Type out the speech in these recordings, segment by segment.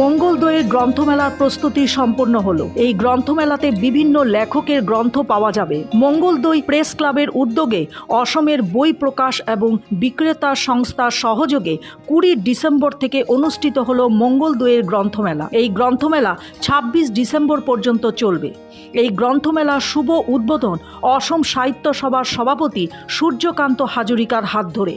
মঙ্গলদৈয়ের গ্রন্থমেলার প্রস্তুতি সম্পন্ন হলো। এই গ্রন্থমেলাতে বিভিন্ন লেখকের গ্রন্থ পাওয়া যাবে। মঙ্গলদৈ প্রেস ক্লাবের উদ্যোগে অসমের বই প্রকাশ এবং বিক্রেতা সংস্থার সহযোগে কুড়ি ডিসেম্বর থেকে অনুষ্ঠিত হলো মঙ্গলদৈয়ের গ্রন্থমেলা। এই গ্রন্থমেলা ছাব্বিশ ডিসেম্বর পর্যন্ত চলবে। এই গ্রন্থমেলার শুভ উদ্বোধন অসম সাহিত্য সভার সভাপতি সূর্যকান্ত হাজরিকার হাত ধরে।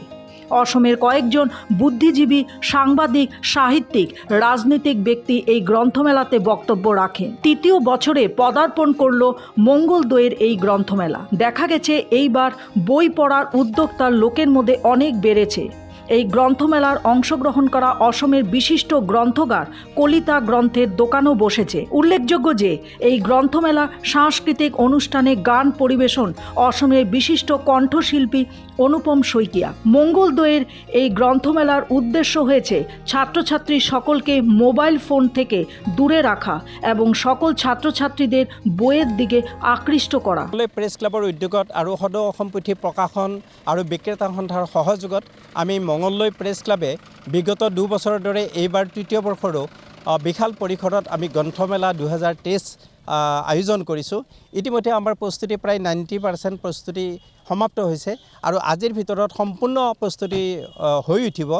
অসমের কয়েকজন বুদ্ধিজীবী, সাংবাদিক, সাহিত্যিক, রাজনৈতিক ব্যক্তি এই গ্রন্থমেলাতে বক্তব্য রাখেন। তৃতীয় বছরে পদার্পণ করল মঙ্গল দোয়ের এই গ্রন্থমেলা। দেখা গেছে, এইবার বই পড়ার উদ্যোক্তার লোকের মধ্যে অনেক বেড়েছে। এই গ্রন্থমেলার অংশগ্রহণ করা অসমের বিশিষ্ট গ্রন্থগার কলিতা গ্রন্থের দোকানও বসেছে। উল্লেখযোগ্য যে, এই গ্রন্থমেলা সাংস্কৃতিক অনুষ্ঠানে গান পরিবেশন অসমের বিশিষ্ট কণ্ঠশিল্পী অনুপম শইকিয়া। মঙ্গলদৈয়ের এই গ্রন্থমেলার উদ্দেশ্য হয়েছে ছাত্রছাত্রী সকলকে মোবাইল ফোন থেকে দূরে রাখা এবং সকল ছাত্রছাত্রীদের বইয়ের দিকে আকৃষ্ট করা। প্ৰেছ ক্লাবৰ উদ্যোগত আৰু সদৌ অসম পুথি প্ৰকাশন আৰু বিক্ৰেতা সন্থাৰ সহযোগত আমি মঙলদৈ প্ৰেছ ক্লাবে বিগত দুবছৰৰ দৰে এইবাৰ তৃতীয় বৰ্ষৰো বিশাল পৰিসৰত আমি গ্ৰন্থমেলা দুহেজাৰ তেইছ আয়োজন কৰিছোঁ। ইতিমধ্যে আমাৰ প্ৰস্তুতি প্ৰায় নাইণ্টি পাৰ্চেণ্ট প্ৰস্তুতি সমাপ্ত হৈছে আৰু আজিৰ ভিতৰত সম্পূৰ্ণ প্ৰস্তুতি হৈ উঠিব।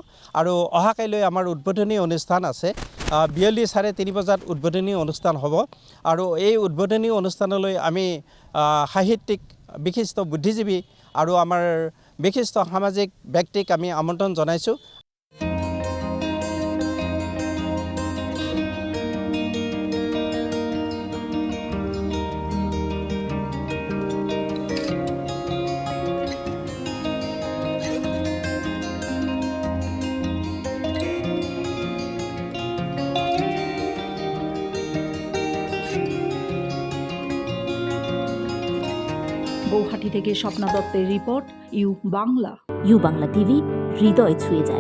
আৰু অহাকাইলৈ আমাৰ উদ্বোধনী অনুষ্ঠান আছে। বিয়লি চাৰে তিনি বজাত উদ্বোধনী অনুষ্ঠান হ'ব। আৰু এই উদ্বোধনী অনুষ্ঠানলৈ আমি সাহিত্যিক, বিশিষ্ট বুদ্ধিজীৱী আৰু আমাৰ বিশিষ্ট সামাজিক ব্যক্তিক আমি আমন্ত্ৰণ জনাইছোঁ। গৌহাটি থেকে স্বপ্না দত্তের report U Bangla. U Bangla TV হৃদয় ছুঁয়ে যায়।